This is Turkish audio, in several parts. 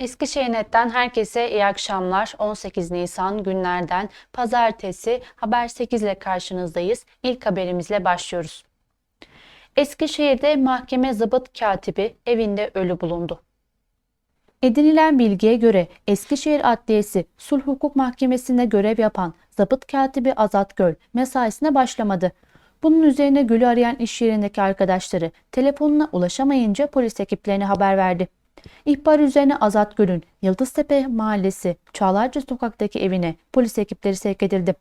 Eskişehir Net'ten herkese iyi akşamlar. 18 Nisan günlerden pazartesi Haber 8 ile karşınızdayız. İlk haberimizle başlıyoruz. Eskişehir'de mahkeme zabıt katibi evinde ölü bulundu. Edinilen bilgiye göre Eskişehir Adliyesi Sulh Hukuk Mahkemesi'nde görev yapan zabıt katibi Azat Göl mesaisine başlamadı. Bunun üzerine Gül'ü arayan iş yerindeki arkadaşları telefonuna ulaşamayınca polis ekiplerine haber verdi. İhbar üzerine Azat Gül'ün Yıldıztepe Mahallesi Çağlarca Sokak'taki evine polis ekipleri sevk edildi.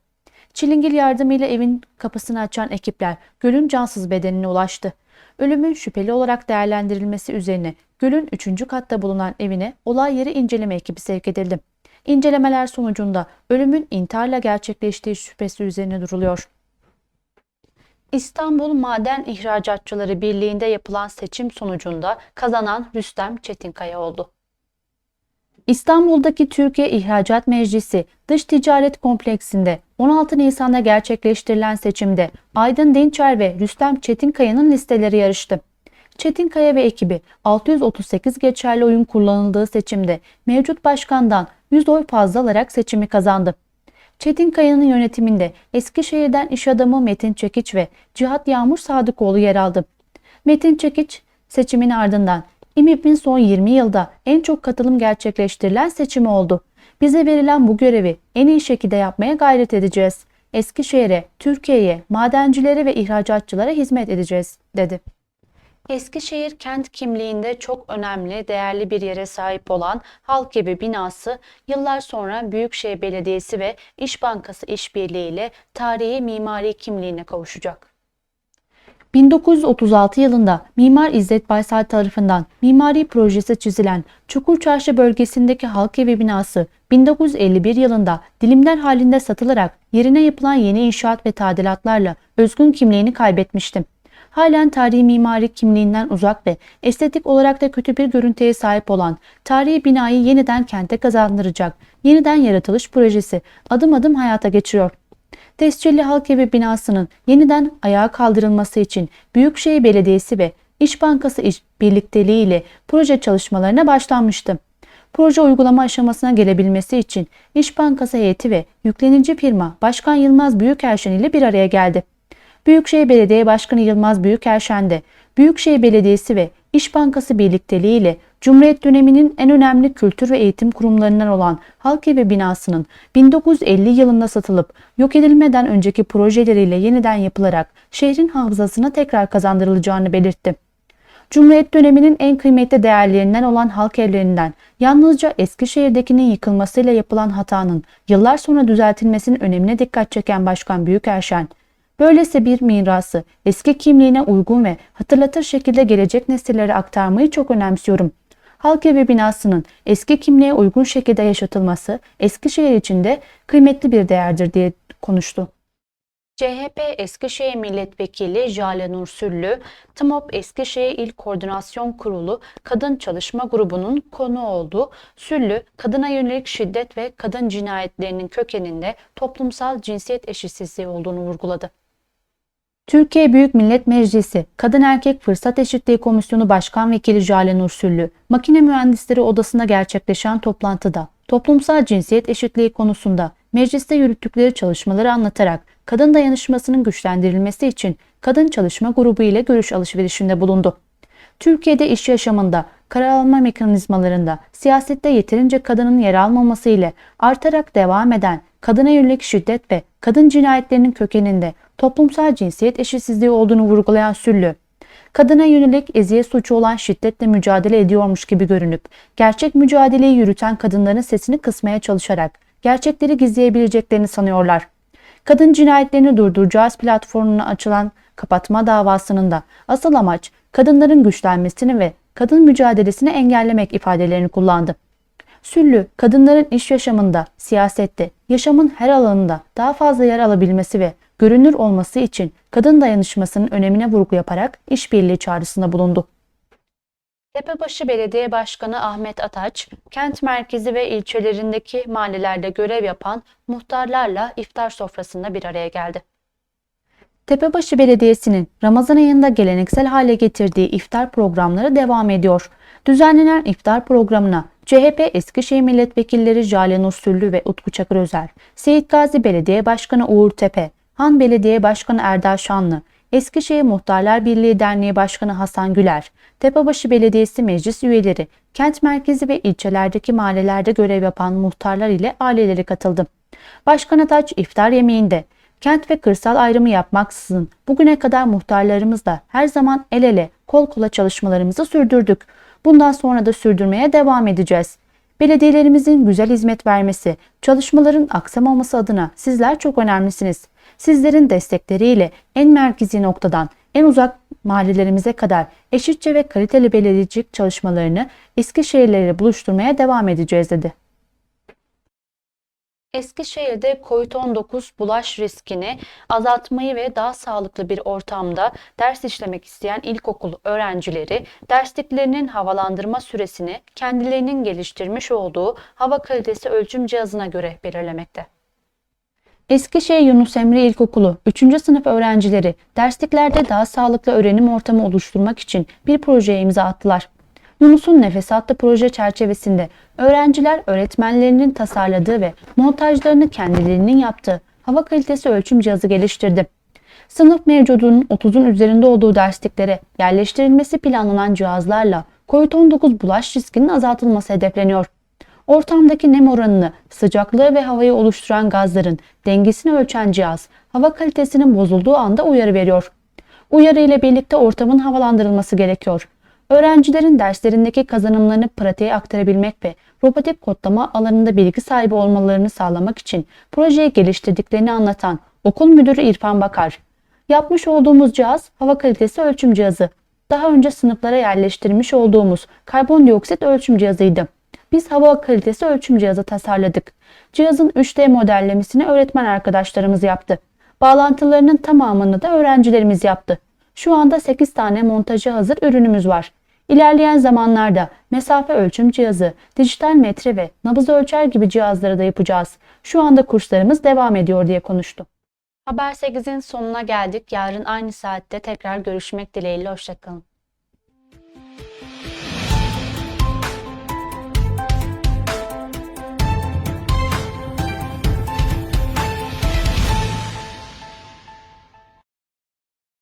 Çilingir yardımıyla evin kapısını açan ekipler Gül'ün cansız bedenine ulaştı. Ölümün şüpheli olarak değerlendirilmesi üzerine Gül'ün 3. katta bulunan evine olay yeri inceleme ekibi sevk edildi. İncelemeler sonucunda ölümün intiharla gerçekleştiği şüphesi üzerine duruluyor. İstanbul Maden İhracatçıları Birliği'nde yapılan seçim sonucunda kazanan Rüstem Çetinkaya oldu. İstanbul'daki Türkiye İhracat Meclisi Dış Ticaret Kompleksinde 16 Nisan'da gerçekleştirilen seçimde Aydın Dinçer ve Rüstem Çetinkaya'nın listeleri yarıştı. Çetinkaya ve ekibi 638 geçerli oyun kullanıldığı seçimde mevcut başkandan 100 oy fazla alarak seçimi kazandı. Çetinkaya'nın yönetiminde Eskişehir'den iş adamı Metin Çekiç ve Cihat Yağmur Sadıkoğlu yer aldı. Metin Çekiç seçimin ardından İMİP'in son 20 yılda en çok katılım gerçekleştirilen seçimi oldu. Bize verilen bu görevi en iyi şekilde yapmaya gayret edeceğiz. Eskişehir'e, Türkiye'ye, madencilere ve ihracatçılara hizmet edeceğiz, dedi. Eskişehir kent kimliğinde çok önemli, değerli bir yere sahip olan Halk Evi binası yıllar sonra Büyükşehir Belediyesi ve İş Bankası işbirliğiyle tarihi mimari kimliğine kavuşacak. 1936 yılında Mimar İzzet Baysal tarafından mimari projesi çizilen Çukurçarşı bölgesindeki Halk Evi binası 1951 yılında dilimler halinde satılarak yerine yapılan yeni inşaat ve tadilatlarla özgün kimliğini kaybetmişti halen tarihi mimari kimliğinden uzak ve estetik olarak da kötü bir görüntüye sahip olan tarihi binayı yeniden kente kazandıracak yeniden yaratılış projesi adım adım hayata geçiriyor. Tescilli Halk Evi binasının yeniden ayağa kaldırılması için Büyükşehir Belediyesi ve İş Bankası iş birlikteliği ile proje çalışmalarına başlanmıştı. Proje uygulama aşamasına gelebilmesi için İş Bankası heyeti ve yüklenici firma Başkan Yılmaz Büyükerşen ile bir araya geldi. Büyükşehir Belediye Başkanı Yılmaz Büyükerşen de Büyükşehir Belediyesi ve İş Bankası birlikteliği ile Cumhuriyet döneminin en önemli kültür ve eğitim kurumlarından olan Halkevi binasının 1950 yılında satılıp yok edilmeden önceki projeleriyle yeniden yapılarak şehrin hafızasına tekrar kazandırılacağını belirtti. Cumhuriyet döneminin en kıymetli değerlerinden olan halk evlerinden yalnızca Eskişehir'dekinin yıkılmasıyla yapılan hatanın yıllar sonra düzeltilmesinin önemine dikkat çeken Başkan Büyükerşen, Böylesi bir mirası eski kimliğine uygun ve hatırlatır şekilde gelecek nesillere aktarmayı çok önemsiyorum. Halk evi binasının eski kimliğe uygun şekilde yaşatılması Eskişehir için de kıymetli bir değerdir diye konuştu. CHP Eskişehir Milletvekili Jale Nur Süllü, TMOP Eskişehir İl Koordinasyon Kurulu Kadın Çalışma Grubu'nun konu oldu. Süllü, kadına yönelik şiddet ve kadın cinayetlerinin kökeninde toplumsal cinsiyet eşitsizliği olduğunu vurguladı. Türkiye Büyük Millet Meclisi Kadın Erkek Fırsat Eşitliği Komisyonu Başkan Vekili Jale Nursüllü, Makine Mühendisleri Odası'nda gerçekleşen toplantıda toplumsal cinsiyet eşitliği konusunda mecliste yürüttükleri çalışmaları anlatarak kadın dayanışmasının güçlendirilmesi için kadın çalışma grubu ile görüş alışverişinde bulundu. Türkiye'de iş yaşamında, karar alma mekanizmalarında, siyasette yeterince kadının yer almaması ile artarak devam eden kadına yönelik şiddet ve kadın cinayetlerinin kökeninde toplumsal cinsiyet eşitsizliği olduğunu vurgulayan Süllü, kadına yönelik eziyet suçu olan şiddetle mücadele ediyormuş gibi görünüp, gerçek mücadeleyi yürüten kadınların sesini kısmaya çalışarak gerçekleri gizleyebileceklerini sanıyorlar. Kadın cinayetlerini durduracağız platformuna açılan kapatma davasının da asıl amaç kadınların güçlenmesini ve kadın mücadelesini engellemek ifadelerini kullandı. Süllü, kadınların iş yaşamında, siyasette, yaşamın her alanında daha fazla yer alabilmesi ve görünür olması için kadın dayanışmasının önemine vurgu yaparak işbirliği çağrısında bulundu. Tepebaşı Belediye Başkanı Ahmet Ataç, kent merkezi ve ilçelerindeki mahallelerde görev yapan muhtarlarla iftar sofrasında bir araya geldi. Tepebaşı Belediyesi'nin Ramazan ayında geleneksel hale getirdiği iftar programları devam ediyor. Düzenlenen iftar programına CHP Eskişehir Milletvekilleri Jalen Usullü ve Utku Çakır Özer, Seyit Gazi Belediye Başkanı Uğur Tepe, Han Belediye Başkanı Erdal Şanlı, Eskişehir Muhtarlar Birliği Derneği Başkanı Hasan Güler, Tepebaşı Belediyesi meclis üyeleri, kent merkezi ve ilçelerdeki mahallelerde görev yapan muhtarlar ile aileleri katıldı. Başkan Ataç iftar yemeğinde kent ve kırsal ayrımı yapmaksızın bugüne kadar muhtarlarımızla her zaman el ele kol kola çalışmalarımızı sürdürdük. Bundan sonra da sürdürmeye devam edeceğiz. Belediyelerimizin güzel hizmet vermesi, çalışmaların aksamaması adına sizler çok önemlisiniz. Sizlerin destekleriyle en merkezi noktadan en uzak mahallelerimize kadar eşitçe ve kaliteli belediyecilik çalışmalarını Eskişehirlileri buluşturmaya devam edeceğiz dedi. Eskişehir'de COVID-19 bulaş riskini azaltmayı ve daha sağlıklı bir ortamda ders işlemek isteyen ilkokul öğrencileri dersliklerinin havalandırma süresini kendilerinin geliştirmiş olduğu hava kalitesi ölçüm cihazına göre belirlemekte. Eskişehir Yunus Emre İlkokulu 3. sınıf öğrencileri dersliklerde daha sağlıklı öğrenim ortamı oluşturmak için bir projeye imza attılar. Yunus'un Nefes adlı proje çerçevesinde öğrenciler öğretmenlerinin tasarladığı ve montajlarını kendilerinin yaptığı hava kalitesi ölçüm cihazı geliştirdi. Sınıf mevcudunun 30'un üzerinde olduğu dersliklere yerleştirilmesi planlanan cihazlarla COVID-19 bulaş riskinin azaltılması hedefleniyor. Ortamdaki nem oranını, sıcaklığı ve havayı oluşturan gazların dengesini ölçen cihaz, hava kalitesinin bozulduğu anda uyarı veriyor. Uyarı ile birlikte ortamın havalandırılması gerekiyor. Öğrencilerin derslerindeki kazanımlarını pratiğe aktarabilmek ve robotik kodlama alanında bilgi sahibi olmalarını sağlamak için projeyi geliştirdiklerini anlatan okul müdürü İrfan Bakar, Yapmış olduğumuz cihaz hava kalitesi ölçüm cihazı. Daha önce sınıflara yerleştirmiş olduğumuz karbondioksit ölçüm cihazıydı. Biz hava kalitesi ölçüm cihazı tasarladık. Cihazın 3D modellemesini öğretmen arkadaşlarımız yaptı. Bağlantılarının tamamını da öğrencilerimiz yaptı. Şu anda 8 tane montajı hazır ürünümüz var. İlerleyen zamanlarda mesafe ölçüm cihazı, dijital metre ve nabız ölçer gibi cihazları da yapacağız. Şu anda kurslarımız devam ediyor diye konuştu. Haber 8'in sonuna geldik. Yarın aynı saatte tekrar görüşmek dileğiyle. Hoşçakalın.